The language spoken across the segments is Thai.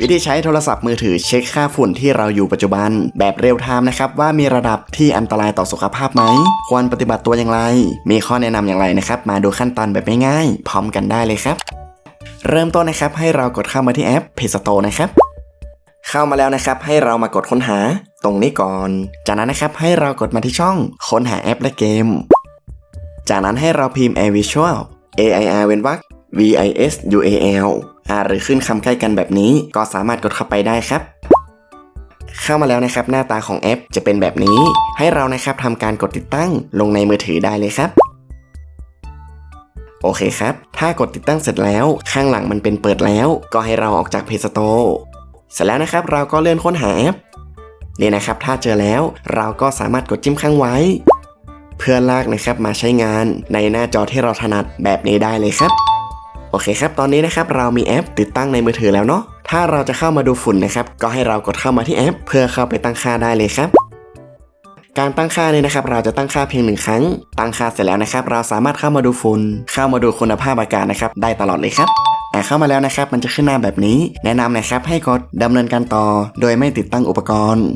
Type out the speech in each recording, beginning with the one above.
วิธีใช้โทรศัพท์มือถือเช็คค่าฝุ่นที่เราอยู่ปัจจุบัน แบบเรียลไทม์นะครับว่ามีระดับที่อันตรายต่อสุขภาพไหม ควรปฏิบัติตัวอย่างไร มีข้อแนะนำอย่างไรนะครับ มาดูขั้นตอนแบบง่ายๆพร้อมกันได้เลยครับ เริ่มต้นนะครับให้เรากดเข้ามาที่แอป Play Store นะครับ เข้ามาแล้วนะครับให้เรามากดค้นหาตรงนี้ก่อน จากนั้นนะครับให้เรากดมาที่ช่องค้นหาแอปและเกม จากนั้นให้เราพิมพ์ Air Visual A I R เว้นวรรค V I S U A L หรือขึ้นคำใกล้กันแบบนี้ ก็สามารถกดเข้าไปได้ครับ เข้ามาแล้วนะครับ หน้าตาของแอปจะเป็นแบบนี้ ให้เรานะครับทำการกดติดตั้งลงในมือถือได้เลยครับโอเคครับ ถ้ากดติดตั้งเสร็จแล้ว ข้างหลังมันเป็นเปิดแล้ว ก็ให้เราออกจาก Play Store เสร็จแล้วนะครับ เราก็เลื่อนค้นหาแอปนี่นะครับ ถ้าเจอแล้วเราก็สามารถกดจิ้มข้างไว้ เพื่อลากนะครับมาใช้งานในหน้าจอที่เราถนัดแบบนี้ได้เลยครับ โอเคครับ ตอนนี้นะครับเรามีแอปติดตั้งในมือถือแล้วเนาะ ถ้าเราจะเข้ามาดูฝุ่นนะครับ ก็ให้เรากดเข้ามาที่แอป เพื่อเข้าไปตั้งค่าได้เลยครับ การตั้งค่าเนี่ยนะครับ เราจะตั้งค่าเพียงหนึ่งครั้ง ตั้งค่าเสร็จแล้วนะครับ เราสามารถเข้ามาดูฝุ่น เข้ามาดูคุณภาพอากาศนะครับ ได้ตลอดเลยครับอ่เข้ามาแล้วนะครับ มันจะขึ้นหน้าแบบนี้ แนะนำนะครับให้กดดำเนินการต่อ โดยไม่ติดตั้งอุปกรณ์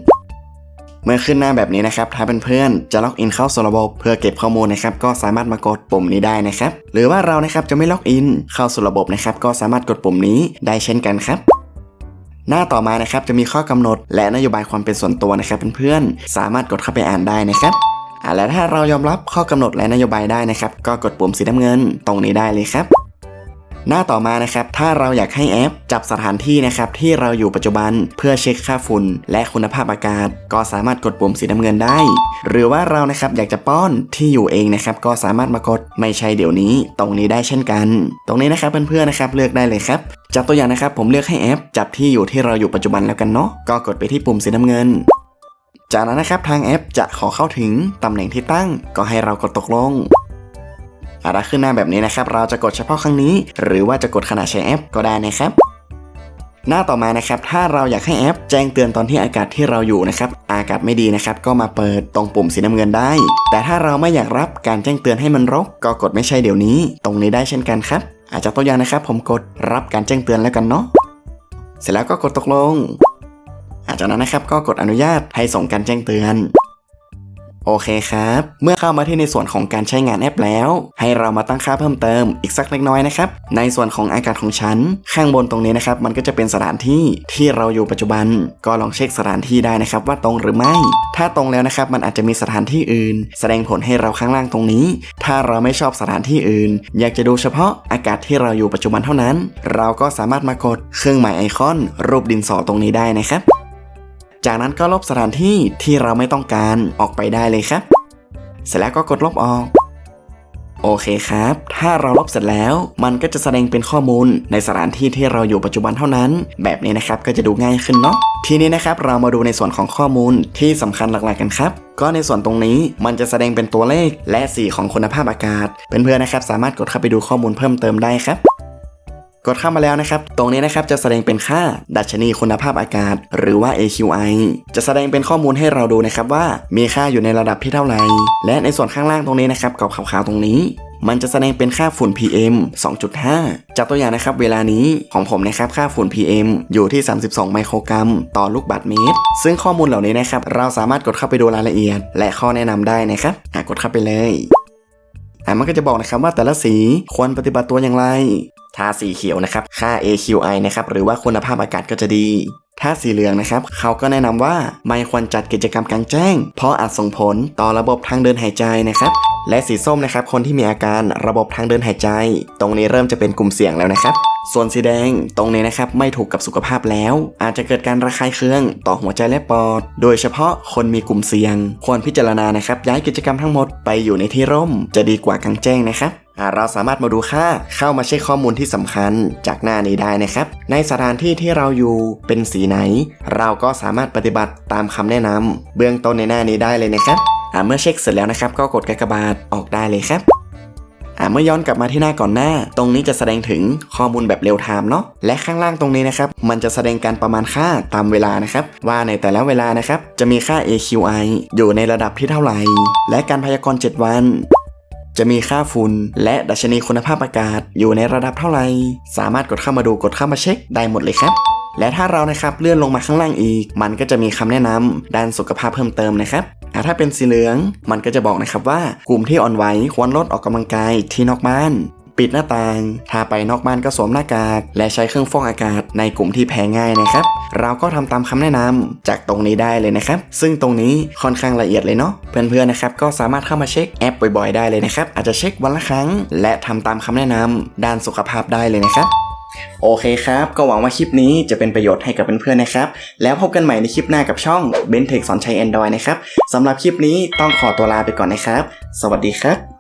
เมื่อขึ้นหน้าแบบนี้นะครับ ถ้าเป็นเพื่อนๆจะล็อกอินเข้าสู่ระบบเพื่อเก็บข้อมูลนะครับ ก็สามารถมากดปุ่มนี้ได้นะครับ หรือว่าเรานะครับจะไม่ล็อกอินเข้าสู่ระบบนะครับ ก็สามารถกดปุ่มนี้ได้เช่นกันครับหน้าต่อมานะครับจะมีข้อกำหนด และนโยบายความเป็นส่วนตัวนะครับเพื่อนๆสามารถกดเข้าไปอ่านได้นะครับอ่าและถ้าเรายอมรับข้อกำหนดและนโยบายได้นะครับ ก็กดปุ่มสีน้ำเงินตรงนี้ได้เลยครับ หน้าต่อมานะครับ ถ้าเราอยากให้แอป จับสถานที่นะครับที่เราอยู่ปัจจุบันเพื่อเช็คค่าฝุ่น และคุณภาพอากาศ ก็สามารถกดปุ่มสีน้ำเงินได้ หรือว่าเรานะครับอยากจะป้อนที่อยู่เองนะครับก็สามารถมากดไม่ใช่เดี๋ยวนี้ ตรงนี้ได้เช่นกัน ตรงนี้นะครับเพื่อนๆนะครับเลือกได้เลยครับจากตัวอย่างนะครับผมเลือกให้แอป จับที่อยู่ที่เราอยู่ปัจจุบันแล้วกันเนาะก็กดไปที่ปุ่มสีน้ำเงินจากนั้นนะครับทางแอปจะขอเข้าถึงตำแหน่งที่ตั้ง ก็ให้เรากดตกลง อาถ้าขึ้นหน้าแบบนี้นะครับ เราจะกดเฉพาะครั้งนี้ หรือว่าจะกดขณะใช้แอปก็ได้นะครับ หน้าต่อมานะครับ ถ้าเราอยากให้แอป แจ้งเตือนตอนที่อากาศที่เราอยู่นะครับ อากาศไม่ดีนะครับ ก็มาเปิดตรงปุ่มสีน้ำเงินได้ แต่ถ้าเราไม่อยากรับการแจ้งเตือนให้มันรก ก็กดไม่ใช่เดี๋ยวนี้ ตรงนี้ได้เช่นกันครับ อาจจะตัวอย่างนะครับ ผมกดรับการแจ้งเตือนแล้วกันเนาะ เสร็จแล้วก็กดตกลง อาจากนั้นนะครับก็กดอนุญาตให้ส่งการแจ้งเตือน โอเคครับ เมื่อเข้ามาที่ในส่วนของการใช้งานแอปแล้ว ให้เรามาตั้งค่าเพิ่มเติมอีกสักเล็กน้อยนะครับ ในส่วนของอากาศของฉัน ข้างบนตรงนี้นะครับ มันก็จะเป็นสถานที่ที่เราอยู่ปัจจุบัน ก็ลองเช็คสถานที่ได้นะครับ ว่าตรงหรือไม่ ถ้าตรงแล้วนะครับ มันอาจจะมีสถานที่อื่น แสดงผลให้เราข้างล่างตรงนี้ ถ้าเราไม่ชอบสถานที่อื่น อยากจะดูเฉพาะอากาศที่เราอยู่ปัจจุบันเท่านั้น เราก็สามารถมากดเครื่องหมายไอคอน รูปดินสอตรงนี้ได้นะครับ จากนั้นก็ลบสถานที่ที่เราไม่ต้องการออกไปได้เลยครับ เสร็จแล้วก็กดลบออก โอเคครับ ถ้าเราลบเสร็จแล้ว มันก็จะแสดงเป็นข้อมูลในสถานที่ที่เราอยู่ปัจจุบันเท่านั้น แบบนี้นะครับก็จะดูง่ายขึ้นเนาะทีนี้นะครับเรามาดูในส่วนของข้อมูลที่สำคัญหลักๆกันครับ ก็ในส่วนตรงนี้มันจะแสดงเป็นตัวเลขและสีของคุณภาพอากาศเพื่อนๆนะครับสามารถกดเข้าไปดูข้อมูลเพิ่มเติมได้ครับ กดเข้ามาแล้วนะครับ ตรงนี้นะครับจะแสดงเป็นค่าดัชนีคุณภาพอากาศ หรือว่า AQI จะแสดงเป็นข้อมูลให้เราดูนะครับว่ามีค่าอยู่ในระดับที่เท่าไหร่ และในส่วนข้างล่างตรงนี้นะครับกับขาวๆตรงนี้ มันจะแสดงเป็นค่าฝุ่น PM 2.5 จากตัวอย่างนะครับเวลานี้ของผมนะครับค่าฝุ่น PM อยู่ที่ 32 ไมโครกรัม ต่อลูกบาศก์เมตร ซึ่งข้อมูลเหล่านี้นะครับเราสามารถกดเข้าไปดูรายละเอียด และข้อแนะนำได้นะครับกดเข้าไปเลยอะมันก็จะบอกนะครับว่าแต่ละสีควรปฏิบัติตัวอย่างไร ถ้าสีเขียวนะครับค่า AQI นะครับหรือว่าคุณภาพอากาศก็จะดีถ้าสีเหลืองนะครับ เขาก็แนะนำว่าไม่ควรจัดกิจกรรมกลางแจ้ง เพราะอาจส่งผลต่อระบบทางเดินหายใจนะครับ และสีส้มนะครับคนที่มีอาการระบบทางเดินหายใจ ตรงนี้เริ่มจะเป็นกลุ่มเสี่ยงแล้วนะครับ ส่วนสีแดงตรงนี้นะครับไม่ถูกกับสุขภาพแล้ว อาจจะเกิดการระคายเคืองต่อหัวใจและปอด โดยเฉพาะคนมีกลุ่มเสี่ยง ควรพิจารณานะครับย้ายกิจกรรมทั้งหมดไปอยู่ในที่ร่มจะดีกว่ากลางแจ้งนะครับ เราสามารถมาดูค่าเข้ามาเช็คข้อมูลที่สำคัญจากหน้านี้ได้นะครับ ในสถานที่ที่เราอยู่เป็นสีไหน เราก็สามารถปฏิบัติตามคำแนะนำเบื้องต้นในหน้านี้ได้เลยนะครับเมื่อเช็คเสร็จแล้วนะครับ ก็กดกากบาทออกได้เลยครับเมื่อย้อนกลับมาที่หน้าก่อนหน้า ตรงนี้จะแสดงถึงข้อมูลแบบเร็วไทม์เนาะ และข้างล่างตรงนี้นะครับ มันจะแสดงการประมาณค่าตามเวลานะครับ ว่าในแต่ละเวลานะครับ จะมีค่า AQI อยู่ในระดับที่เท่าไหร่ และการพยากรณ์ 7 วัน จะมีค่าฝุ่นและดัชนีคุณภาพอากาศอยู่ในระดับเท่าไหร่ สามารถกดเข้ามาดูกดเข้ามาเช็คได้หมดเลยครับและถ้าเรานะครับเลื่อนลงมาข้างล่างอีก มันก็จะมีคำแนะนำด้านสุขภาพเพิ่มเติมนะครับถ้าเป็นสีเหลือง มันก็จะบอกนะครับว่ากลุ่มที่อ่อนไหวควรลดออกกำลังกายที่นอกบ้าน ปิดหน้าต่าง ถ้าไปนอกบ้านก็สวมหน้ากาก และใช้เครื่องฟอกอากาศในกลุ่มที่แพ้ง่ายนะครับ เราก็ทำตามคำแนะนำจากตรงนี้ได้เลยนะครับ ซึ่งตรงนี้ค่อนข้างละเอียดเลยเนาะ เพื่อนๆนะครับก็สามารถเข้ามาเช็คแอปบ่อยๆได้เลยนะครับ อาจจะเช็ควันละครั้ง และทำตามคำแนะนำด้านสุขภาพได้เลยนะครับโอเคครับ ก็หวังว่าคลิปนี้จะเป็นประโยชน์ให้กับเพื่อนๆนะครับ แล้วพบกันใหม่ในคลิปหน้ากับช่อง b e n t e c h สอนใช้ Android นะครับสำหรับคลิปนี้ต้องขอตัวลาไปก่อนนะครับ สวัสดีครับ